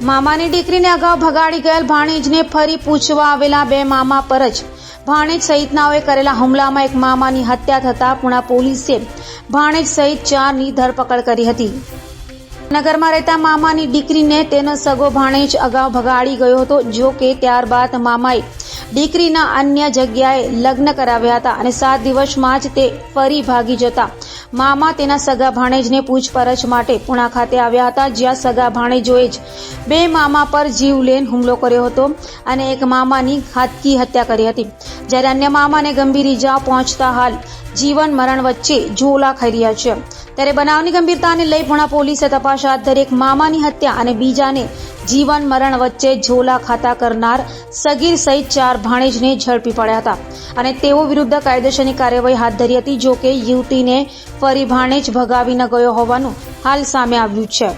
મામાની દીકરીને અગાઉ ભગાડી ગયેલ ભાણેજને ફરી પૂછવા આવેલા બે મામા પર જ ભાણેજ સહિતનાઓએ કરેલા હુમલામાં એક મામાની હત્યા થતાં પુણા પોલીસે ભાણેજ સહિત ચારની ધરપકડ કરી હતી. નગરમાં રહેતા મામાની દીકરીને તેનો સગો ભાણેજ અગાઉ ભગાડી ગયો હતો, જો કે ત્યારબાદ મામાએ દીકરીના અન્ય જગ્યાએ લગ્ન કરાવ્યા હતા અને સાત દિવસમાં જ તે ફરી ભાગી જતા. મામા તેના સગા ભાણેજને પૂછપરછ માટે પુણા ખાતે આવ્યા હતા, જ્યાં સગા ભાણેજોએ જ બે મામા પર જીવલેણ હુમલો કર્યો હતો અને એક મામાની હાથકી હત્યા કરી હતી. જ્યારે અન્ય મામાને ગંભીર ઈજા પહોંચતા હાલ જીવન મરણ વચ્ચે ઝોલા ખાઈ રહ્યા છે. ત્યારે બનાવની ગંભીરતાને લઈ પુણા પોલીસે તપાસ હાથ ધરી એક મામાની હત્યા અને બીજાને જીવન મરણ વચ્ચે ઝોલા ખાતા કરનાર સગીર સહિત ચાર ભાણેજને ઝડપી પડ્યા હતા. અને તેઓ વિરુદ્ધ કાયદેસરની કાર્યવાહી હાથ ધરી હતી, જો કે યુવતીને ફરી ભાણેજ ભગાવી ન ગયો હોવાનું હાલ સામે આવ્યું છે.